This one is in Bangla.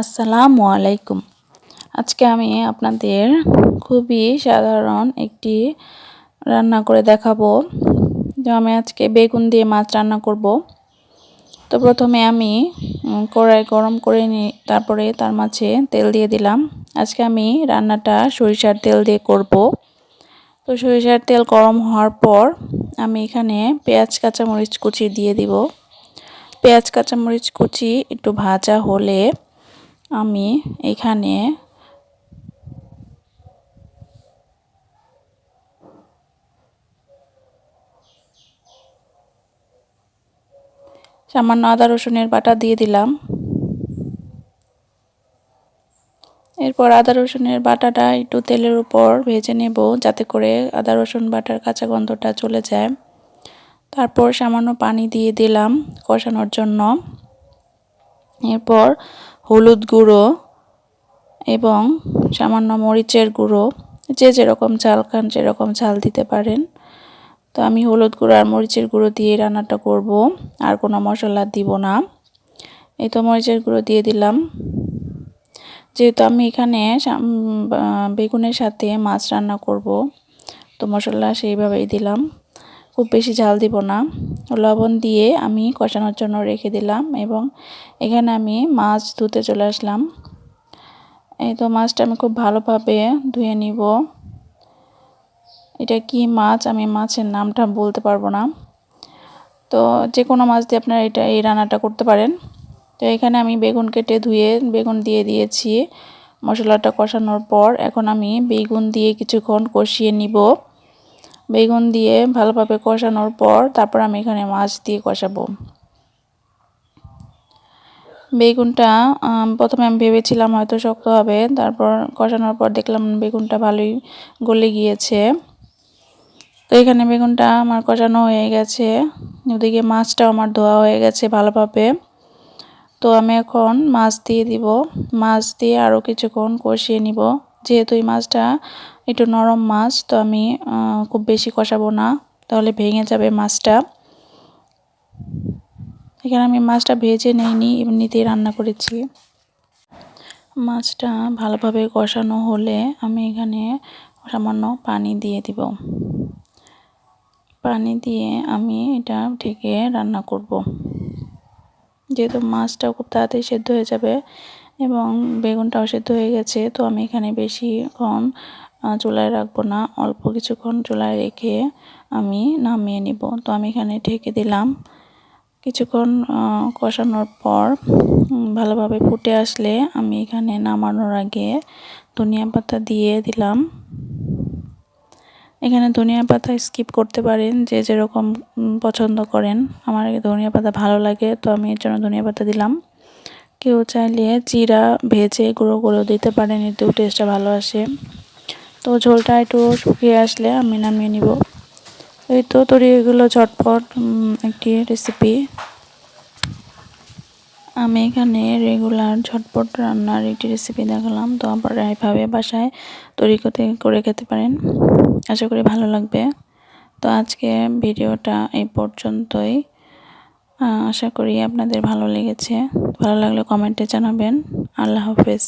আসসালামু আলাইকুম। আজকে আমি আপনাদের খুবই সাধারণ একটি রান্না করে দেখাবো। তো আমি আজকে বেগুন দিয়ে মাছ রান্না করব। তো প্রথমে আমি কড়াই গরম করে নিই তারপরে তার মাঝে তেল দিয়ে দিলাম। আজকে আমি রান্নাটা সরিষার তেল দিয়ে করব। তো সরিষার তেল গরম হওয়ার পর আমি এখানে পেঁয়াজ, কাঁচামরিচ কুচি দিয়ে দিব। পেঁয়াজ, কাঁচামরিচ কুচি একটু ভাজা হলে আমি এখানে সামান্য আদা রসুনের বাটা দিয়ে দিলাম। এরপর আদা রসুনের বাটাটা একটু তেলের উপর ভেজে নেব যাতে করে আদা রসুন বাটার কাঁচা গন্ধটা চলে যায়। তারপর সামান্য পানি দিয়ে দিলাম কষানোর জন্য। এরপর হলুদ গুঁড়ো এবং সামান্য মরিচের গুঁড়ো, যে যেরকম ঝাল খান সেরকম ঝাল দিতে পারেন। তো আমি হলুদ গুঁড়ো আর মরিচের গুঁড়ো দিয়ে রান্নাটা করব, আর কোনো মশলা দিব না। এই তো মরিচের গুঁড়ো দিয়ে দিলাম। যেহেতু আমি এখানে বেগুনের সাথে মাছ রান্না করব, তো মশলা সেইভাবেই দিলাম। খুব বেশি ঝাল দিব না। লবণ দিয়ে আমি কষানোর জন্য রেখে দিলাম এবং এখানে আমি মাছ ধুতে চলে আসলাম। এই তো মাছটা আমি খুব ভালোভাবে ধুয়ে নিব। এটা কি মাছ? আমি মাছের নামটা বলতে পারব না। তো যে কোনো মাছ দিয়ে আপনারা এটা এই রান্নাটা করতে পারেন। তো এখানে আমি বেগুন কেটে ধুয়ে বেগুন দিয়ে দিয়েছি। মশলাটা কষানোর পর এখন আমি বেগুন দিয়ে কিছুক্ষণ কষিয়ে নিব। বেগুন দিয়ে ভালোভাবে কষানোর পর তারপর আমি এখানে মাছ দিয়ে কষাবো। বেগুনটা প্রথমে আমি ভেবেছিলাম হয়তো শক্ত হবে, তারপর কষানোর পর দেখলাম বেগুনটা ভালোই গলে গিয়েছে। তো এখানে বেগুনটা আমার কষানো হয়ে গেছে, ওদিকে মাছটাও আমার ধোয়া হয়ে গেছে ভালোভাবে। তো আমি এখন মাছ দিয়ে দিব, মাছ দিয়ে আরও কিছুক্ষণ কষিয়ে নিব। যেহেতু এই মাছটা একটু নরম মাছ, তো আমি খুব বেশি কষাবো না। তাহলে ভেঙে যাবে মাছটা। এখানে আমি মাছটা ভেজে নেইনি, এমনিতেই রান্না করেছি। মাছটা ভালোভাবে কষানো হলে আমি এখানে সামান্য পানি দিয়ে দিব। পানি দিয়ে আমি এটা ঢেকে রান্না করব। যেহেতু মাছটা খুব তাড়াতাড়ি সেদ্ধ হয়ে যাবে এবং বেগুনটাও সেদ্ধ হয়ে গেছে, তো আমি এখানে বেশিক্ষণ চুলায় রাখব না। অল্প কিছুক্ষণ চুলায় রেখে আমি নামিয়ে নিব। তো আমি এখানে ঢেকে দিলাম। কিছুক্ষণ কষানোর পর ভালোভাবে ফুটে আসলে আমি এখানে নামানোর আগে ধনিয়া পাতা দিয়ে দিলাম। এখানে ধনিয়া পাতা স্কিপ করতে পারেন, যে যেরকম পছন্দ করেন। আমার ধনিয়া পাতা ভালো লাগে, তো আমি এর জন্য ধনিয়া পাতা দিলাম। কেউ চাইলে জিরা, ভেজে গুঁড়ো গুঁড়ো দিতে পারেন, এতেও টেস্টটা ভালো আসে। তো ঝোলটা একটু শুকিয়ে আসলে আমি নামিয়ে নিব। এই তো তরি এগুলো ঝটপট একটি রেসিপি আমি এখানে রেগুলার ঝটপট রান্নার একটি রেসিপি দেখালাম, তো আপনারা এইভাবে বাসায় তৈরি করতে, করে খেতে পারেন। আশা করি ভালো লাগবে। তো আজকে ভিডিওটা এই পর্যন্তই। আশা করি আপনাদের ভালো লেগেছে। ভালো লাগলে কমেন্টে জানাবেন। আল্লাহ হাফেজ।